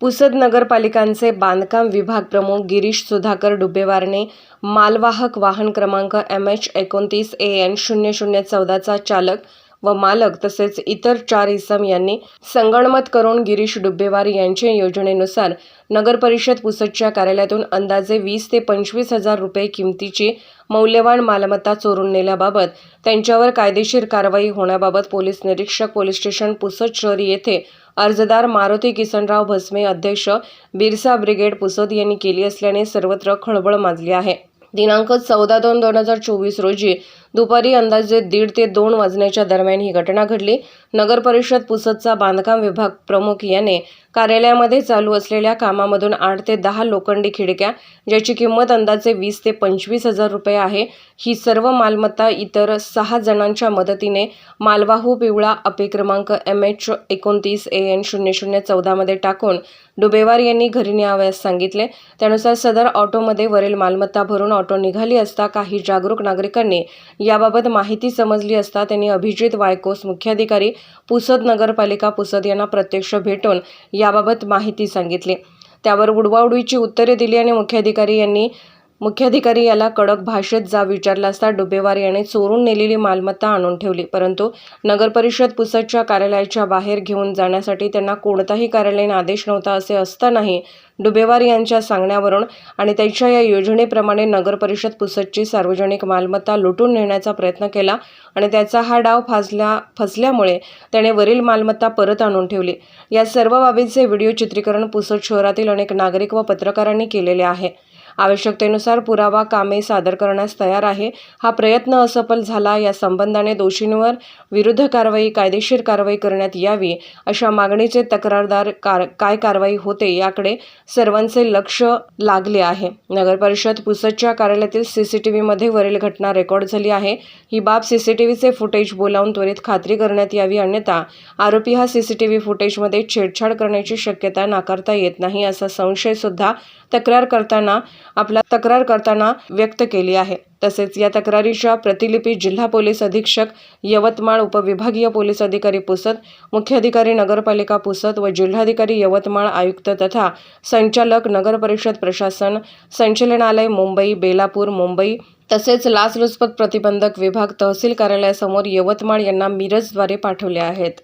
पुसद नगरपालिकांचे बांधकाम विभाग प्रमुख गिरीश सुधाकर डुबेवारने मालवाहक वाहन क्रमांक एम एच एकोणतीस ए एन शून्य शून्य चौदाचा चालक व मालक तसेच इतर चार इसम यांनी संगणमत करून गिरीश डुब्बेवार यांच्या योजनेनुसार नगरपरिषद पुसदच्या कार्यालयातून अंदाजे वीस ते पंचवीस हजार रुपये किमतीची मौल्यवान मालमत्ता चोरून नेल्याबाबत त्यांच्यावर कायदेशीर कारवाई होण्याबाबत पोलीस निरीक्षक पोलीस स्टेशन पुसद शहरी येथे अर्जदार मारुती किसनराव भस्मे अध्यक्ष बिरसा ब्रिगेड पुसद यांनी केली असल्याने सर्वत्र खळबळ माजली आहे. दिनांक चौदा दोन दोन हजार चोवीस रोजी दुपारी अंदाजे दीड ते दोन वाजण्याच्या दरम्यान ही घटना घडली. नगर परिषद पुसदचा बांधकाम विभाग प्रमुख याने कार्यालयामध्ये चालू असलेल्या कामामधून आठ ते दहा लोखंडी खिडक्या ज्याची किंमत अंदाजे वीस ते पंचवीस हजार रुपये आहे ही सर्व मालमत्ता इतर सहा जणांच्या मदतीने मालवाहू पिवळा अपे क्रमांक एम एच एकोणतीस ए एन शून्य शून्य चौदामध्ये टाकून डुबेवार यांनी घरी न्यावयास सांगितले. त्यानुसार सदर ऑटोमध्ये वरील मालमत्ता भरून ऑटो निघाली असता काही जागरूक नागरिकांनी याबाबत माहिती समजली असता त्यांनी अभिजित वायकोस मुख्याधिकारी पुसद नगरपालिका पुसद यांना प्रत्यक्ष भेटून याबाबत माहिती सांगितली. त्यावर उडवाउडवीची उत्तरे दिली आणि मुख्याधिकारी यांनी मुख्याधिकारी याला कडक भाषेत जा विचारला असता डुबेवार याने चोरून नेलेली मालमत्ता आणून ठेवली. परंतु नगरपरिषद पुसदच्या कार्यालयाच्या बाहेर घेऊन जाण्यासाठी त्यांना कोणताही कार्यालयीन आदेश नव्हता असे असतानाही डुबेवार यांच्या सांगण्यावरून आणि त्यांच्या या योजनेप्रमाणे नगरपरिषद पुसदची सार्वजनिक मालमत्ता लुटून नेण्याचा प्रयत्न केला आणि त्याचा हा डाव फासल्या फसल्यामुळे त्याने वरील मालमत्ता परत आणून ठेवली. या सर्व बाबींचे व्हिडिओ चित्रीकरण पुसद शहरातील अनेक नागरिक व पत्रकारांनी केलेले आहे. आवश्यकतेनुसार पुरावा कामे सादर करण्यास तयार आहे. हा प्रयत्न असफल झाला. या संबंधाने दोषींवर विरुद्ध कारवाई कायदेशीर कारवाई करण्यात यावी अशा मागणीचे तक्रारदार कार काय कारवाई होते याकडे सर्वांचे लक्ष लागले आहे. नगरपरिषद पुसदच्या कार्यालयातील सीसीटीव्हीमध्ये वरील घटना रेकॉर्ड झाली आहे. ही बाब सीसीटीव्हीचे फुटेज बोलावून त्वरित खात्री करण्यात यावी अन्यथा आरोपी हा सीसीटीव्ही फुटेजमध्ये छेडछाड करण्याची शक्यता नाकारता येत नाही असा संशय सुद्धा तक्रार करताना आपला तक्रार करताना व्यक्त केली आहे. तसेच या तक्रारीच्या प्रतिलिपी जिल्हा पोलीस अधीक्षक यवतमाळ उपविभागीय पोलीस अधिकारी पुसत मुख्याधिकारी नगरपालिका पुसत व जिल्हाधिकारी यवतमाळ आयुक्त तथा संचालक नगरपरिषद प्रशासन संचलनालय मुंबई बेलापूर मुंबई तसेच लाचलुचपत प्रतिबंधक विभाग तहसील कार्यालयासमोर यवतमाळ यांना मिरजद्वारे पाठवले आहेत.